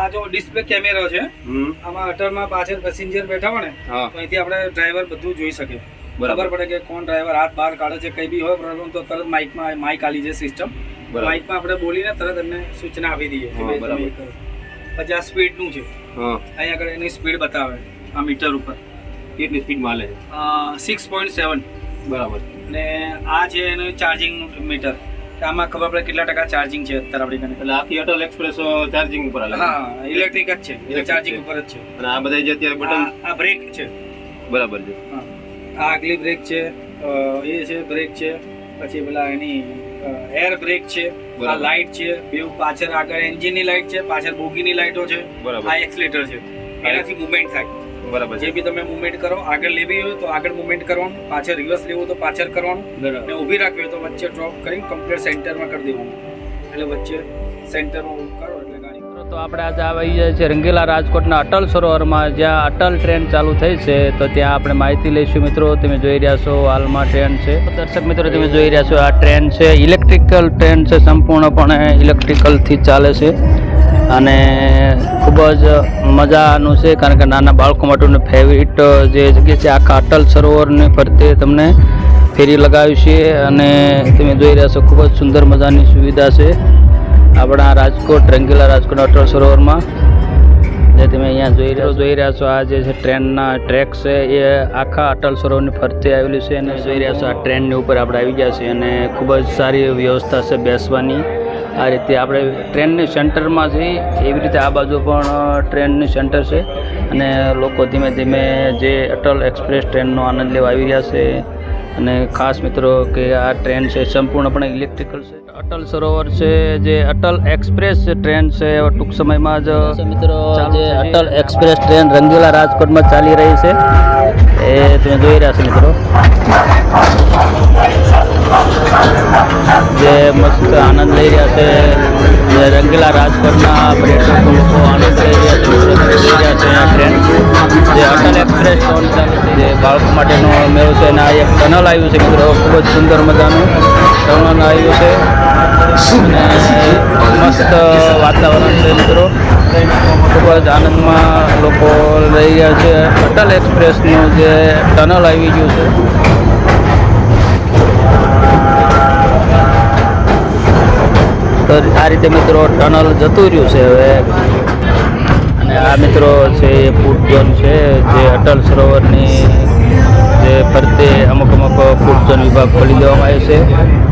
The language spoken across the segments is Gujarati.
આ જો ડિસ્પ્લે કેમેરો છે આમાં અટલમાં પાછળ પેસેન્જર બેઠા હોય ને તો અહીંથી આપણે ડ્રાઈવર બધું જોઈ શકે બરાબર. ખબર પડે કે કોણ ડ્રાઈવર હાથ બહાર કાઢે છે કઈ બી હોય પ્રોબ્લેમ તો તરત માઇકમાં માઇક આલી છે સિસ્ટમ. માઇકમાં આપણે બોલીને તરત એમને સૂચના આપી દઈએ. પછી આ સ્પીડનું છે. અહીંયા આગળ એની સ્પીડ બતાવે આ મીટર ઉપર. કેટલી સ્પીડમાં સિક્સ પોઈન્ટ સેવન બરાબર. ને આ છે એનું ચાર્જિંગ મીટર આમાં ખબર પડે કેટલા ટકા ચાર્જિંગ છે અત્યારે આપણી કને એટલે આખી અટલ એક્સપ્રેસ ચાર્જિંગ ઉપર હાલે હા ઇલેક્ટ્રિક જ છે. એટલે ચાર્જિંગ. ઉપર જ છે. અને આ બધા જે અત્યારે બટન આ- બ્રેક છે. બરાબર છે. હા. આ આગલી બ્રેક છે એ છે બ્રેક છે પછી પેલા એની એર બ્રેક છે આ લાઇટ છે બે પાછળ આગળ એન્જિનની લાઇટ છે પાછળ બોગીની લાઇટો છે. આ એક્સલેટર છે. એનાથી મુવમેન્ટ થાય. બરાબર જે બી તમે મુવમેન્ટ કરો આગળ લેવી હોય તો આગળ મુવમેન્ટ કરવાનું પાછળ રિવર્સ લેવું તો પાછળ કરવાનું. બરાબર. ને ઊભી રાખવી હોય તો વચ્ચે ડ્રોપ કરી કમ્પ્લીટ સેન્ટરમાં કરી દેવાનું. એટલે વચ્ચે સેન્ટરમાં કરો એટલે ગાડી. તો આપણે આજે આવી જાય છે રંગીલા રાજકોટના અટલ સરોવરમાં. જ્યાં અટલ ટ્રેન ચાલુ થઈ છે તો ત્યાં આપણે માહિતી લઈશું. મિત્રો તમે જોઈ રહ્યા છો હાલમાં ટ્રેન છે. દર્શક મિત્રો તમે જોઈ રહ્યા છો આ ટ્રેન છે. ઇલેક્ટ્રિકલ ટ્રેન છે સંપૂર્ણપણે ઇલેક્ટ્રિકલથી ચાલે છે. અને ખૂબ જ મજાનું છે, કારણ કે નાના બાળકો માટેનું ફેવરિટ જે જગ્યા છે, આખા અટલ સરોવરને ફરતે તમને ફેરી લગાવી છે અને તમે જોઈ રહ્યા છો, ખૂબ જ સુંદર મજાની સુવિધા છે. આપણા રાજકોટ, રંગીલા રાજકોટ અટલ સરોવરમાં. જે તમે અહીંયા જોઈ રહ્યા જોઈ રહ્યા છો, આ જે છે ટ્રેનના ટ્રેક છે, એ આખા અટલ સરોવરની ફરતે આવેલી છે અને જોઈ રહ્યા છો, આ ટ્રેનની ઉપર આપણે આવી ગયા છીએ અને ખૂબ જ સારી વ્યવસ્થા છે બેસવાની. આ રીતે આપણે ટ્રેનની સેન્ટરમાં છે એવી રીતે આ બાજુ પણ ટ્રેનની સેન્ટર છે અને લોકો ધીમે ધીમે જે અટલ એક્સપ્રેસ ટ્રેનનો આનંદ લેવા આવી રહ્યા છે. અને ખાસ મિત્રો કે આ ટ્રેન છે સંપૂર્ણપણે ઇલેક્ટ્રિકલ છે. અટલ સરોવર છે જે અટલ એક્સપ્રેસ ટ્રેન છે ટૂંક સમયમાં જ મિત્રો જે અટલ એક્સપ્રેસ ટ્રેન રંગીલા રાજકોટમાં ચાલી રહી છે. એ તમે જોઈ રહ્યા છો મિત્રો. રંગીલા રાજકોટના પર્યટકો લોકો આનંદ લઈ રહ્યા છે ટ્રેન જે અટલ એક્સપ્રેસ જે બાળકો માટેનો મેળો છે, અને આ એક ટનલ આવ્યું છે, મિત્રો. ખૂબ જ સુંદર મજાનું ટનલ આવ્યું છે. અને મસ્ત વાતાવરણ છે, મિત્રો. ખૂબ જ આનંદમાં લોકો રહી રહ્યા છે. અટલ એક્સપ્રેસનું જે ટનલ આવી ગયું છે. આ રીતે મિત્રો ટનલ જતું રહ્યું છે હવે. અને આ મિત્રો છે એ ફૂડ ઝોન છે, જે અટલ સરોવરની જે ફરતે અમુક અમુક ફૂડ ઝોન વિભાગ ખોલી દેવામાં આવ્યો છે.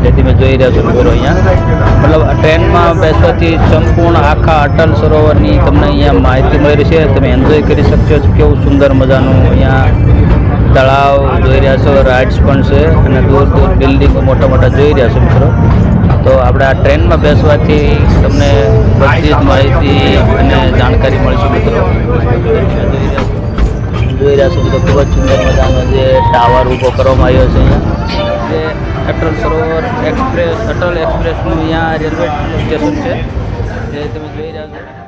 જે તમે જોઈ રહ્યા છો મિત્રો અહીંયા. મતલબ ટ્રેનમાં બેસવાથી સંપૂર્ણ આખા અટલ સરોવરની તમને અહીંયા માહિતી મળી રહી છે. તમે એન્જોય કરી શકશો કેવું સુંદર મજાનું અહીંયા તળાવ જોઈ રહ્યા છો. રાઇડ્સ પણ છે અને દૂર દૂર બિલ્ડિંગો મોટા મોટા જોઈ રહ્યા છો મિત્રો. તો આપણે આ ટ્રેનમાં બેસવાથી તમને બધી જ માહિતી અને જાણકારી મળશે મિત્રો. જોઈ રહ્યા છો મિત્રો, ખૂબ જ સુંદર મજાનો જે ટાવર ઊભો કરવામાં આવ્યો છે અહીંયા. અટલ સરોવર એક્સપ્રેસ, અટલ એક્સપ્રેસનું અહીંયા રેલવે સ્ટેશન છે. જે તમે જોઈ રહ્યા છો.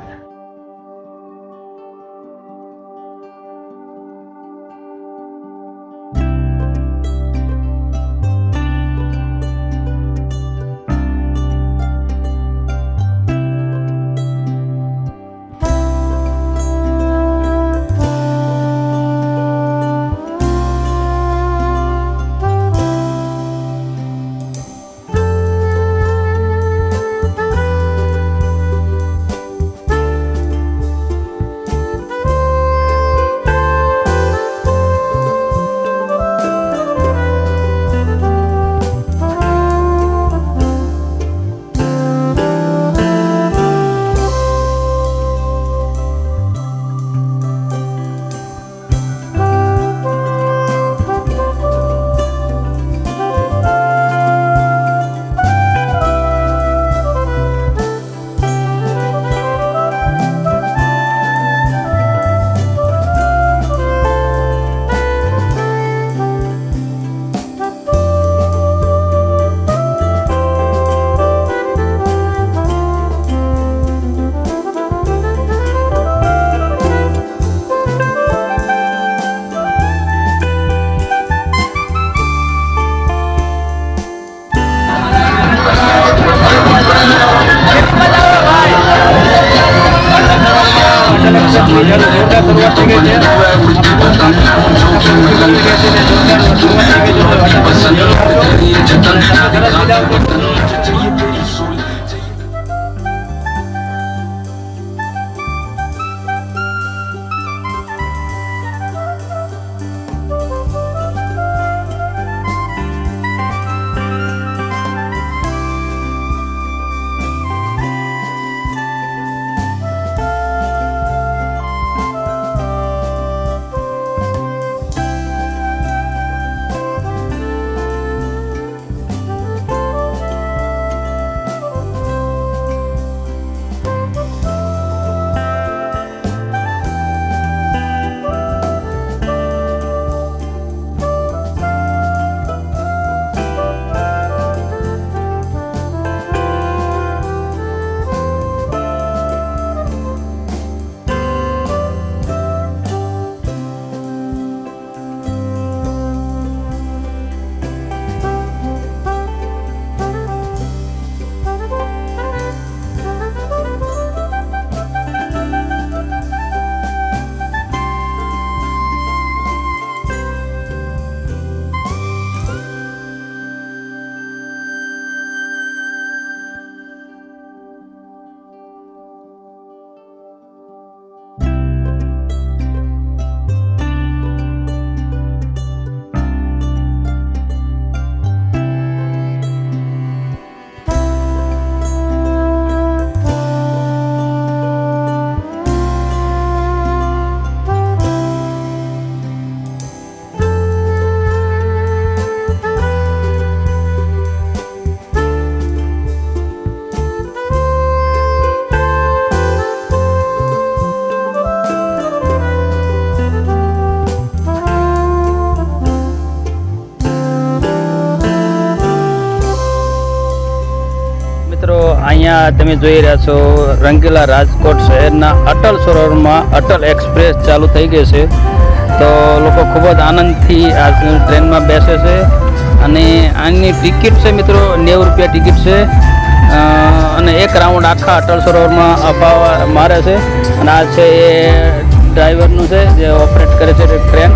અહીંયા તમે જોઈ રહ્યા છો, રંગીલા રાજકોટ શહેરના અટલ સરોવરમાં અટલ એક્સપ્રેસ ચાલુ થઈ ગઈ છે. તો લોકો ખૂબ જ આનંદથી આ ટ્રેનમાં બેસે છે. અને આની ટિકિટ છે મિત્રો, નેવું રૂપિયા ટિકિટ છે. અને એક રાઉન્ડ આખા અટલ સરોવરમાં અપાવવા મારે છે. અને આ છે એ ડ્રાઈવરનું છે, જે ઓપરેટ કરે છે ટ્રેન.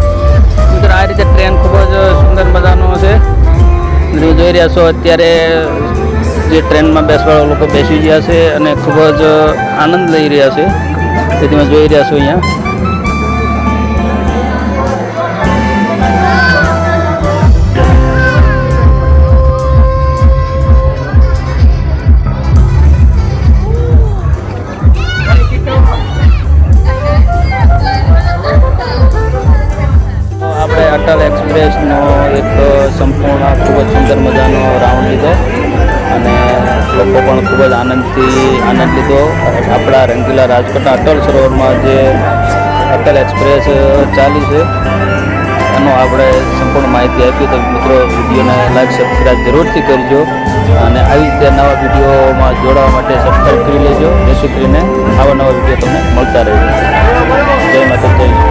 મિત્રો, આ રીતે ટ્રેન ખૂબ જ સુંદર મજાનો છે. જોઈ રહ્યા છો, અત્યારે જે ટ્રેનમાં બેસવાળા લોકો બેસી ગયા છે અને ખૂબ જ આનંદ લઈ રહ્યા છે. તે તમે જોઈ રહ્યા છો અહીંયા. ખૂબ જ આનંદથી આનંદ લીધો. આપણા રંગીલા રાજકોટના અટલ સરોવરમાં જે અટલ એક્સપ્રેસ ચાલી છે, એનો આપણે સંપૂર્ણ માહિતી આપી તો મિત્રો વિડીયોને લાઈક સબસ્ક્રાઈબ જરૂરથી કરજો અને આવી રીતે નવા વિડીયોમાં જોડાવા માટે સબસ્ક્રાઈબ કરી લેજો. જેથી કરીને આવા નવા વીડિયો તમને મળતા રહેજો. જય માતા જય